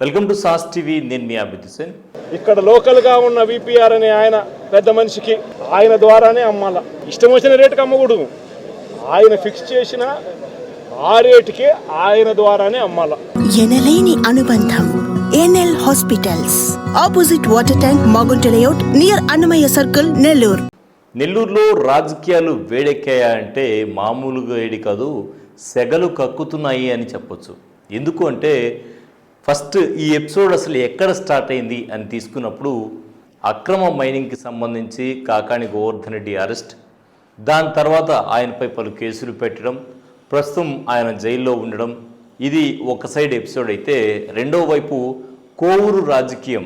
Welcome to sauce TV నేను మీ అభిత్ హుసేన్ ఇక్కడ లోకల్గా ఉన్న విపిఆర్ అనే ఆయన పెద్ద మనిషికి ఆయన ద్వారానే అమ్మాల. ఇష్టం వచ్చిన రేటుకి అమ్మకూడదు. ఆయన ఫిక్స్ చేసిన ఆ రేటుకి ఆయన ద్వారానే అమ్మాల. ఎనలేని అనుబంధం NL hospitals. Opposite water tank Magunta layout near Annamayya circle Nellore. నెల్లూరులో రాజకీయాలు వేడెక్కాయా అంటే మామూలుగా వేడి కాదు సెగలు కక్కుతున్నాయి అని చెప్పొచ్చు. ఎందుకు అంటే ఫస్ట్ ఈ ఎపిసోడ్ అసలు ఎక్కడ స్టార్ట్ అయింది అని తీసుకున్నప్పుడు అక్రమ మైనింగ్కి సంబంధించి కాకాణి గోవర్ధన్ రెడ్డి అరెస్ట్ దాని తర్వాత ఆయనపై పలు కేసులు పెట్టడం ప్రస్తుతం ఆయన జైల్లో ఉండడం. ఇది ఒక సైడ్ ఎపిసోడ్ అయితే రెండో వైపు కోవూరు రాజకీయం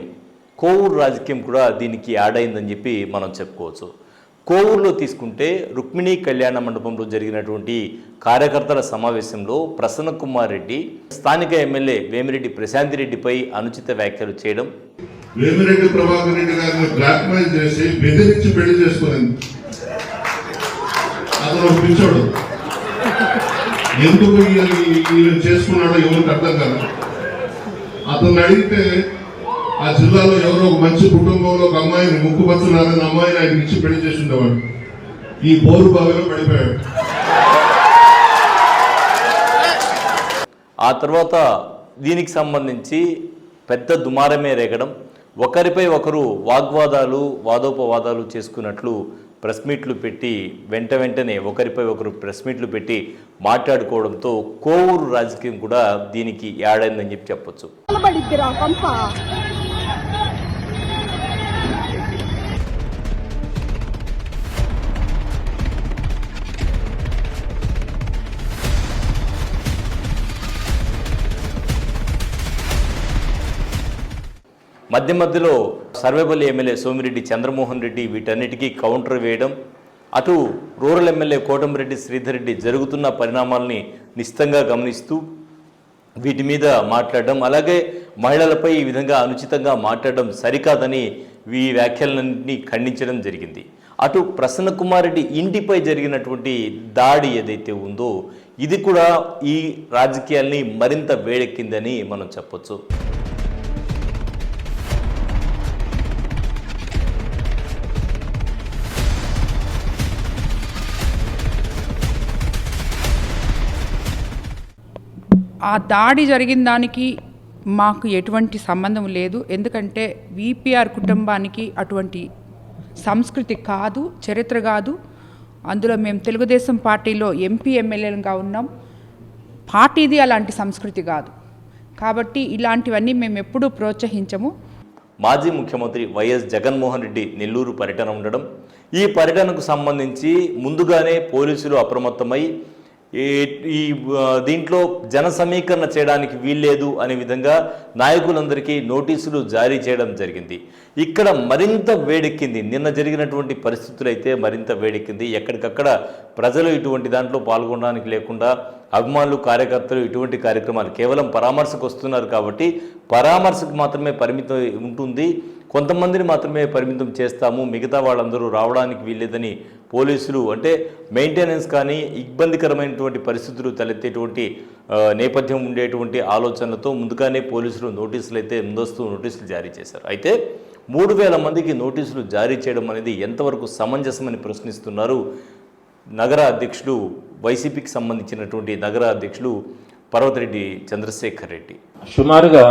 కోవూరు రాజకీయం కూడా దీనికి యాడ్ అయిందని చెప్పి మనం చెప్పుకోవచ్చు. కోవూరులో తీసుకుంటే రుక్మిణి కళ్యాణ మండపంలో జరిగినటువంటి కార్యకర్తల సమావేశంలో ప్రసన్న కుమార్ రెడ్డి స్థానిక ఎమ్మెల్యే వేమిరెడ్డి ప్రశాంతి రెడ్డిపై అనుచిత వ్యాఖ్యలు చేయడం. వేమిరెడ్డి ప్రభాకర్ రెడ్డి గారిని బ్లాక్ మెయిల్ చేసి బెదిరించి పెళ్ళి చేసుకునింది అతను ఒక ఎందుకు ఈయన చేసుకున్నాడో ఎవరికి అర్థం కాదు. అతను అడిగితే ఆ జిల్లాలో ఎవరో ఒక మంచి కుటుంబంలో ఒక అమ్మాయిని ముక్కుపచ్చున్నారని అమ్మాయిని ఆయనకి ఇచ్చి పెళ్ళి చేసి ఉండేవాడు ఈ బోరు బావిలో పడిపోయాడు. ఆ తర్వాత దీనికి సంబంధించి పెద్ద దుమారమే రేగడం ఒకరిపై ఒకరు వాగ్వాదాలు వాదోపవాదాలు చేసుకున్నట్లు ప్రెస్ మీట్లు పెట్టి వెంట వెంటనే ఒకరిపై ఒకరు ప్రెస్ మీట్లు పెట్టి మాట్లాడుకోవడంతో కోవూరు రాజకీయం కూడా దీనికి యాడ్ అయిందని చెప్పి చెప్పొచ్చు. మధ్య మధ్యలో సర్వేపల్లి ఎమ్మెల్యే సోమిరెడ్డి చంద్రమోహన్ రెడ్డి వీటన్నిటికీ కౌంటర్ వేయడం అటు రూరల్ ఎమ్మెల్యే కోటమిరెడ్డి శ్రీధర్ రెడ్డి జరుగుతున్న పరిణామాల్ని నిశ్చితంగా గమనిస్తూ వీటి మీద మాట్లాడడం అలాగే మహిళలపై ఈ విధంగా అనుచితంగా మాట్లాడడం సరికాదని ఈ వ్యాఖ్యలన్నీ ఖండించడం జరిగింది. అటు ప్రసన్నకుమార్ రెడ్డి ఇంటిపై జరిగినటువంటి దాడి ఏదైతే ఉందో ఇది కూడా ఈ రాజకీయాల్ని మరింత వేడెక్కిందని మనం చెప్పొచ్చు. ఆ దాడి జరిగిన దానికి మాకు ఎటువంటి సంబంధం లేదు. ఎందుకంటే విపిఆర్ కుటుంబానికి అటువంటి సంస్కృతి కాదు చరిత్ర కాదు. అందులో మేము తెలుగుదేశం పార్టీలో ఎంపీ ఎమ్మెల్యేలుగా ఉన్నాం. పార్టీది అలాంటి సంస్కృతి కాదు. కాబట్టి ఇలాంటివన్నీ మేము ఎప్పుడూ ప్రోత్సహించము. మాజీ ముఖ్యమంత్రి వైఎస్ జగన్మోహన్ రెడ్డి నెల్లూరు పర్యటన ఉండడం ఈ పర్యటనకు సంబంధించి ముందుగానే పోలీసులు అప్రమత్తమై ఈ- ఈ దీంట్లో జన సమీకరణ చేయడానికి వీల్లేదు అనే విధంగా నాయకులందరికీ నోటీసులు జారీ చేయడం జరిగింది. ఇక్కడ మరింత వేడెక్కింది. నిన్న జరిగినటువంటి పరిస్థితులు అయితే మరింత వేడెక్కింది. ఎక్కడికక్కడ ప్రజలు ఇటువంటి దాంట్లో పాల్గొనడానికి లేకుండా అభిమానులు కార్యకర్తలు ఇటువంటి కార్యక్రమాలు కేవలం పరామర్శకు వస్తున్నారు కాబట్టి పరామర్శకు మాత్రమే పరిమితం ఉంటుంది. కొంతమందిని మాత్రమే పరిమితం చేస్తాము. మిగతా వాళ్ళందరూ రావడానికి వీల్లేదని పోలీసులు అంటే మెయింటెనెన్స్ కానీ ఇబ్బందికరమైనటువంటి పరిస్థితులు తలెత్తేటువంటి నేపథ్యం ఉండేటువంటి ఆలోచనలతో ముందుగానే పోలీసులు నోటీసులు అయితే ముందస్తు నోటీసులు జారీ చేశారు. అయితే మూడు వేల మందికి నోటీసులు జారీ చేయడం అనేది ఎంతవరకు సమంజసమని ప్రశ్నిస్తున్నారు? నగర అధ్యక్షుడు వైసీపీకి సంబంధించినటువంటి నగర అధ్యక్షుడు పర్వతరెడ్డి చంద్రశేఖర్ రెడ్డి. సుమారుగా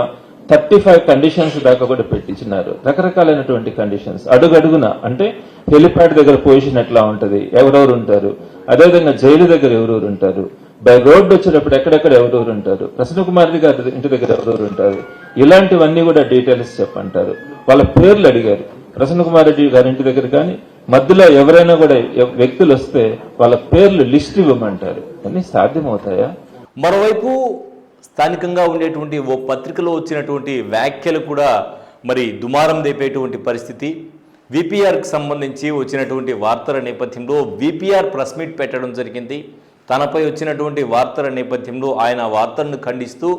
థర్టీ ఫైవ్ కండిషన్స్ దాకా కూడా పెట్టించినారు. రకరకాలైనటువంటి కండిషన్స్ అడుగడుగున అంటే హెలిప్యాడ్ దగ్గర పొజిషన్ ఎట్లా ఉంటుంది? ఎవరెవరు ఉంటారు? అదేవిధంగా జైలు దగ్గర ఎవరెవరు ఉంటారు? బై రోడ్డు వచ్చేటప్పుడు ఎక్కడెక్కడ ఎవరెవరు ఉంటారు? ప్రసన్న కుమార్ గారి ఇంటి దగ్గర ఎవరెవరు ఉంటారు? ఇలాంటివన్నీ కూడా డీటెయిల్స్ చెప్పంటారు. వాళ్ళ పేర్లు అడిగారు. ప్రసన్న కుమార్ రెడ్డి గారి ఇంటి దగ్గర కానీ మధ్యలో ఎవరైనా కూడా వ్యక్తులు వస్తే వాళ్ళ పేర్లు లిస్ట్ ఇవ్వమంటారు. అన్ని సాధ్యమవుతాయా? మరోవైపు స్థానికంగా ఉండేటువంటి ఓ పత్రికలో వచ్చినటువంటి వ్యాఖ్యలు కూడా మరి దుమారం దేపేటువంటి పరిస్థితి. విపిఆర్కి సంబంధించి వచ్చినటువంటి వార్తల నేపథ్యంలో విపిఆర్ ప్రెస్ మీట్ పెట్టడం జరిగింది. తనపై వచ్చినటువంటి వార్తల నేపథ్యంలో ఆయన వార్తలను ఖండిస్తూ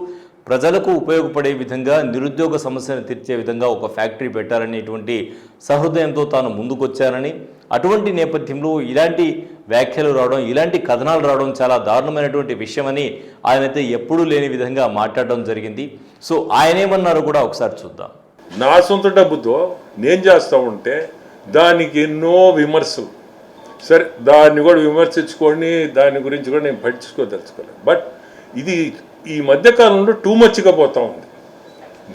ప్రజలకు ఉపయోగపడే విధంగా నిరుద్యోగ సమస్యను తీర్చే విధంగా ఒక ఫ్యాక్టరీ పెట్టాలనేటువంటి సహృదయంతో తాను ముందుకొచ్చానని అటువంటి నేపథ్యంలో ఇలాంటి వ్యాఖ్యలు రావడం ఇలాంటి కథనాలు రావడం చాలా దారుణమైనటువంటి విషయమని ఆయనైతే ఎప్పుడూ లేని విధంగా మాట్లాడడం జరిగింది. సో ఆయన ఏమన్నారో కూడా ఒకసారి చూద్దాం. నా సొంత డబ్బుతో నేను చేస్తూ ఉంటే దానికి ఎన్నో విమర్శలు. సరే దాన్ని కూడా విమర్శించుకొని దాని గురించి కూడా నేను పట్టించుకోదలుచుకోలేదు. బట్ ఇది ఈ మధ్యకాలంలో టూ మచ్గా పోతా ఉంది.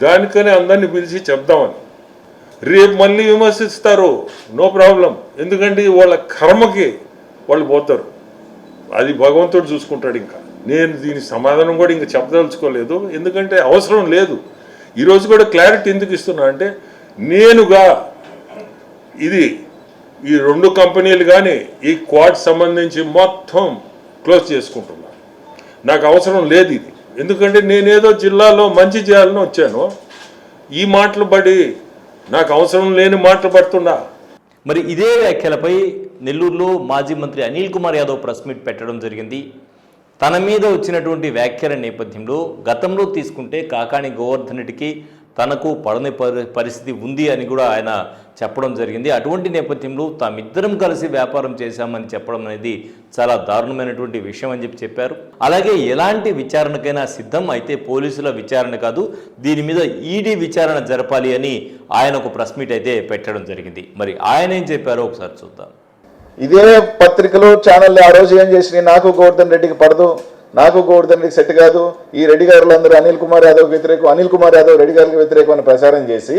దానికని అందరిని పిలిచి చెప్దామని. రేపు మళ్ళీ విమర్శిస్తారు. నో ప్రాబ్లం ఎందుకంటే వాళ్ళ కర్మకి వాళ్ళు పోతారు. అది భగవంతుడు చూసుకుంటాడు ఇంకా. నేను దీని సమాధానం కూడా ఇంకా చెప్పదలుచుకోలేదు. ఎందుకంటే అవసరం లేదు. ఈరోజు కూడా క్లారిటీ ఎందుకు ఇస్తున్నా అంటే నేనుగా ఇది ఈ రెండు కంపెనీలు కానీ ఈ క్వాడ్ సంబంధించి మొత్తం క్లోజ్ చేసుకుంటున్నా. నాకు అవసరం లేదు ఇది. ఎందుకంటే నేనేదో జిల్లాలో మంచి చేయాలని వచ్చాను. ఈ మాటలు పడి నాకు అవసరం లేని మాటలు పడుతున్నా. మరి ఇదే వ్యాఖ్యలపై నెల్లూరులో మాజీ మంత్రి అనిల్ కుమార్ యాదవ్ ప్రెస్ మీట్ పెట్టడం జరిగింది. తన మీద వచ్చినటువంటి వ్యాఖ్యల నేపథ్యంలో గతంలో తీసుకుంటే కాకాణి గోవర్ధన్ రెడ్డికి తనకు పడని పరిస్థితి ఉంది అని కూడా ఆయన చెప్పడం జరిగింది. అటువంటి నేపథ్యంలో తామిద్దరం కలిసి వ్యాపారం చేశామని చెప్పడం అనేది చాలా దారుణమైనటువంటి విషయం అని చెప్పి చెప్పారు. అలాగే ఎలాంటి విచారణకైనా సిద్ధం అయితే పోలీసుల విచారణ కాదు దీని మీద ఈడీ విచారణ జరపాలి అని ఆయన ఒక ప్రెస్ మీట్ అయితే పెట్టడం జరిగింది. మరి ఆయన ఏం చెప్పారో ఒకసారి చూద్దాం. ఇదే పత్రికలు ఛానల్ ఆ రోజు ఏం చేసినాయి? నాకు గోవర్ధన్ రెడ్డికి పడదు నాకు గోవర్ధన్ రెడ్డికి సెట్ కాదు. ఈ రెడ్డి గారులందరూ అనిల్ కుమార్ యాదవ్ వ్యతిరేకం అనిల్ కుమార్ యాదవ్ రెడ్డి గారికి వ్యతిరేకం అని ప్రచారం చేసి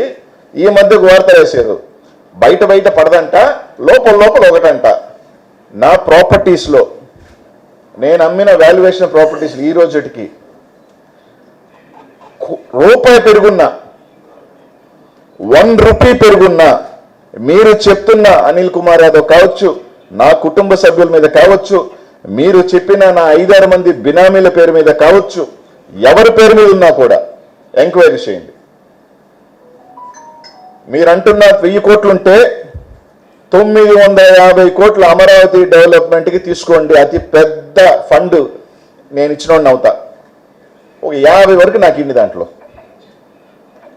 ఈ మధ్య వార్త వేసారు బయట బయట పడదంట లోపల లోపల ఒకటంట. నా ప్రాపర్టీస్లో నేను అమ్మిన వాల్యుయేషన్ ప్రాపర్టీస్ ఈ రోజుకి రూపాయి పెరుగున్నా వన్ రూపీ పెరుగున్నా మీరు చెప్తున్న అనిల్ కుమార్ యాదవ్ కావచ్చు నా కుటుంబ సభ్యుల మీద కావచ్చు మీరు చెప్పిన నా ఐదారు మంది బినామీల పేరు మీద కావచ్చు ఎవరి పేరు మీద ఉన్నా కూడా ఎంక్వైరీ చేయండి. మీరంటున్న వెయ్యి కోట్లుంటే తొమ్మిది వందల యాభై కోట్లు అమరావతి డెవలప్మెంట్కి తీసుకోండి. అతి పెద్ద ఫండ్ నేను ఇచ్చినోడిని అవుతా. ఒక యాభై వరకు నాకు ఇండి దాంట్లో.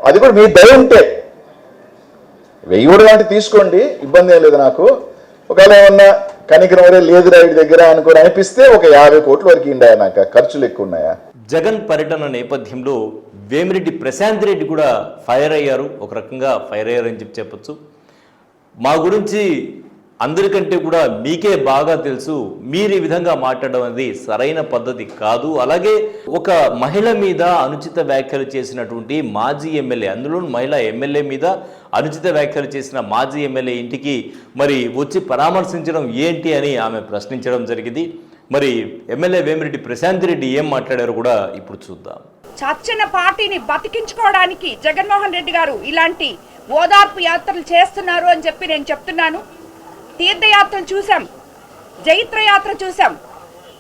అది కూడా మీ దయ ఉంటే. వెయ్యి కూడా లాంటి తీసుకోండి. ఇబ్బంది ఏం లేదు నాకు. ఒకవేళ ఏమన్నా కనికరం లేదు రైడ్ దగ్గర అనుకుని అనిపిస్తే ఒక యాభై కోట్ల వరకు ఇండాయా నాకు. ఖర్చులు ఎక్కువ ఉన్నాయా? జగన్ పర్యటన నేపథ్యంలో వేమిరెడ్డి ప్రశాంత్ రెడ్డి కూడా ఫైర్ అయ్యారు. ఒక రకంగా ఫైర్ అయ్యారు అని చెప్పి చెప్పొచ్చు. మా గురించి అందరికంటే కూడా మీకే బాగా తెలుసు మీరు ఈ విధంగా మాట్లాడడం అనేది సరైన పద్ధతి కాదు. అలాగే ఒక మహిళ మీద అనుచిత వ్యాఖ్యలు చేసినటువంటి మాజీ ఎమ్మెల్యే అందులో మహిళా ఎమ్మెల్యే మీద అనుచిత వ్యాఖ్యలు చేసిన మాజీ ఎమ్మెల్యే ఇంటికి మరి వచ్చి పరామర్శించడం ఏంటి అని ఆమె ప్రశ్నించడం జరిగింది. మరి ఎమ్మెల్యే వేమిరెడ్డి ప్రశాంత్ రెడ్డి ఏం మాట్లాడారో కూడా ఇప్పుడు చూద్దాం. చచ్చిన పార్టీని బతికించుకోవడానికి జగన్మోహన్ రెడ్డి గారు ఇలాంటి ఓదార్పు యాత్రలు చేస్తున్నారు అని చెప్పి నేను చెప్తున్నాను. తీర్థయాత్రలు చూసాం జైత్రయాత్ర చూసాం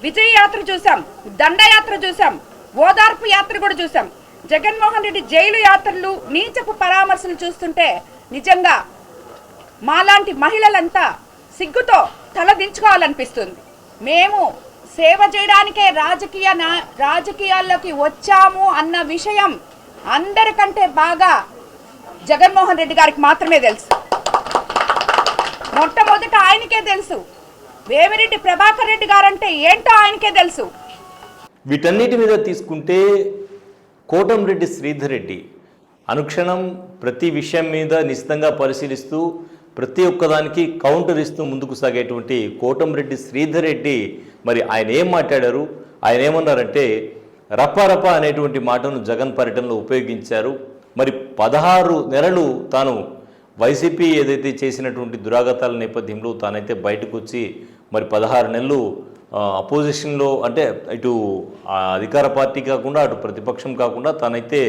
విజయయాత్ర చూసాం దండయాత్ర చూసాం ఓదార్పు యాత్ర కూడా చూసాం జగన్మోహన్ రెడ్డి జైలు యాత్రలు నీచపు పరామర్శలు చూస్తుంటే నిజంగా మాలాంటి మహిళలంతా సిగ్గుతో తలదించుకోవాలనిపిస్తుంది మేము సేవ చేయడానికే రాజకీయ నా- రాజకీయాల్లోకి వచ్చాము అన్న విషయం అందరికంటే బాగా జగన్మోహన్ రెడ్డి గారికి మాత్రమే తెలుసు. మొట్టమొదట ఆయనకే తెలుసు. వేమిరెడ్డి ప్రభాకర్ రెడ్డి గారంటే ఏంటో ఆయనకే తెలుసు. వీటన్నిటి మీద తీసుకుంటే కోటంరెడ్డి శ్రీధర్ రెడ్డి అనుక్షణం ప్రతి విషయం మీద నిశ్చితంగా పరిశీలిస్తూ ప్రతి ఒక్కదానికి కౌంటర్ ఇస్తూ ముందుకు సాగేటువంటి కోటంరెడ్డి శ్రీధర్ రెడ్డి మరి ఆయన ఏం మాట్లాడారు? ఆయన ఏమన్నారంటే రప్పారప్ప అనేటువంటి మాటను జగన్ పర్యటనలో ఉపయోగించారు. మరి పదహారు నెలలు తాను వైసీపీ ఏదైతే చేసినటువంటి దురాగతాల నేపథ్యంలో తానైతే బయటకు వచ్చి మరి పదహారు నెలలు అపోజిషన్లో అంటే ఇటు అధికార పార్టీ కాకుండా అటు ప్రతిపక్షం కాకుండా తానైతే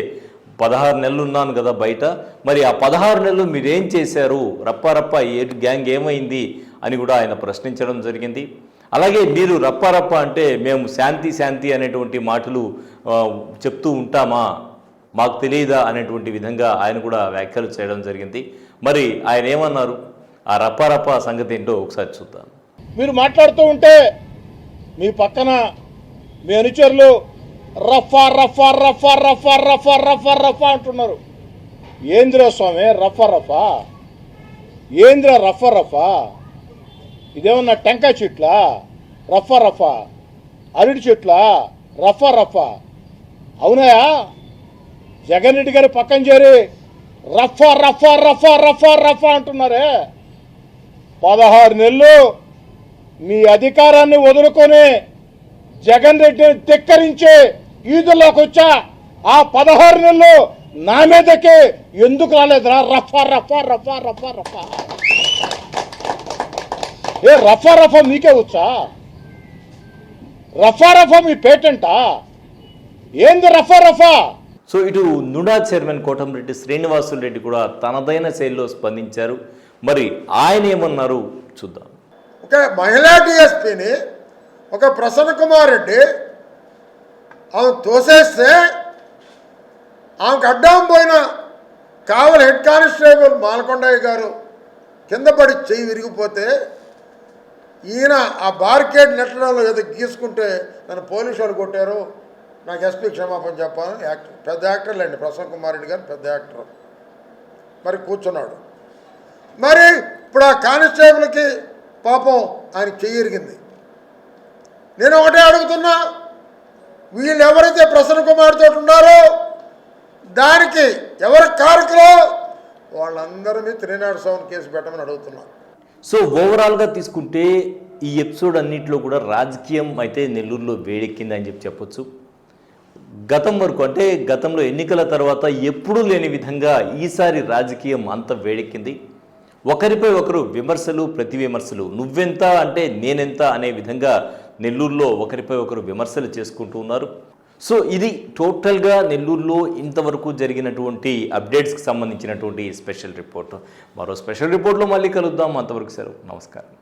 పదహారు నెలలు ఉన్నాను కదా బయట. మరి ఆ పదహారు నెలలు మీరేం చేశారు? రప్పారప్ప ఏటు ఏ గ్యాంగ్ ఏమైంది అని కూడా ఆయన ప్రశ్నించడం జరిగింది. అలాగే మీరు రప్పారప్ప అంటే మేము శాంతి శాంతి అనేటువంటి మాటలు చెప్తూ ఉంటామా? మాకు తెలియదా అనేటువంటి విధంగా ఆయన కూడా వ్యాఖ్యలు చేయడం జరిగింది. మరి ఆయన ఏమన్నారు? ఆ రప్పారప్ప రప్ప సంగతి ఏంటో ఒకసారి చూద్దాం. మీరు మాట్లాడుతూ ఉంటే మీ పక్కన మీ అనుచరులు రఫా రఫా రఫా రఫా రఫా రఫా రఫా అంటున్నారు. ఏంద్రా స్వామి రఫా రఫా? ఏంద్రా రఫా రఫా? ఇదేమన్నా టెంకాయ చెట్లా? రఫా రఫా? అరటి చెట్లా? రఫా రఫా? అవునాయా? జగన్ రెడ్డి గారి పక్కన చేరి రఫా రఫా రఫా రఫా రఫా అంటున్నారే. పదహారు నెలలు మీ అధికారాన్ని వదులుకొని జగన్ రెడ్డిని ధిక్కరించి ఈదుల్లోకి వచ్చా. ఆ పదహారు నెలలు నా మీదకి ఎందుకు రాలేదురా? రఫా రఫా రఫా రఫా రఫా. ఏ రఫా రఫా మీకే వచ్చా? రఫా రఫా మీ పేటెంటా? ఏంది రఫా రఫా? సో ఇటు నుడా చైర్మన్ కోటంరెడ్డి శ్రీనివాసులు రెడ్డి కూడా తనదైన శైలిలో స్పందించారు. మరి ఆయన ఏమన్నారు చూద్దాం. ఒక మహిళా డిఎస్పీని ఒక ప్రసన్న కుమార్ రెడ్డి ఆమె తోసేస్తే ఆమెకు అడ్డం పోయిన కావలి హెడ్ కానిస్టేబుల్ మాలకొండయ్య గారు కింద పడి చెయ్యి విరిగిపోతే ఈయన ఆ బార్కేడ్ నెట్టడంలో ఏదో గీసుకుంటే నన్ను పోలీసు వాళ్ళు కొట్టారు. నాకు ఎస్పీ క్షమాపణ చెప్పాలని యాక్టర్ పెద్ద యాక్టర్లు అండి ప్రసన్న కుమార్ రెడ్డి గారు పెద్ద యాక్టర్. మరి కూర్చున్నాడు. మరి ఇప్పుడు ఆ కానిస్టేబుల్కి పాపం ఆయన చెయ్యరిగింది నేను ఒకటే అడుగుతున్నా. వీళ్ళు ఎవరైతే ప్రసన్న కుమార్తో ఉన్నారో దానికి ఎవరు కారకులో వాళ్ళందరి మీద త్రీ నాట్ సెవెన్ కేసు పెట్టమని అడుగుతున్నా. సో ఓవరాల్గా తీసుకుంటే ఈ ఎపిసోడ్ అన్నింటిలో కూడా రాజకీయం అయితే నెల్లూరులో వేడెక్కింది అని చెప్పి చెప్పొచ్చు. గతం వరకు అంటే గతంలో ఎన్నికల తర్వాత ఎప్పుడూ లేని విధంగా ఈసారి రాజకీయం అంత వేడెక్కింది. ఒకరిపై ఒకరు విమర్శలు ప్రతి విమర్శలు నువ్వెంత అంటే నేనెంత అనే విధంగా నెల్లూరులో ఒకరిపై ఒకరు విమర్శలు చేసుకుంటూ ఉన్నారు. సో ఇది టోటల్గా నెల్లూరులో ఇంతవరకు జరిగినటువంటి అప్డేట్స్కి సంబంధించినటువంటి స్పెషల్ రిపోర్ట్. మరో స్పెషల్ రిపోర్ట్లో మళ్ళీ కలుద్దాం. అంతవరకు సార్ నమస్కారం.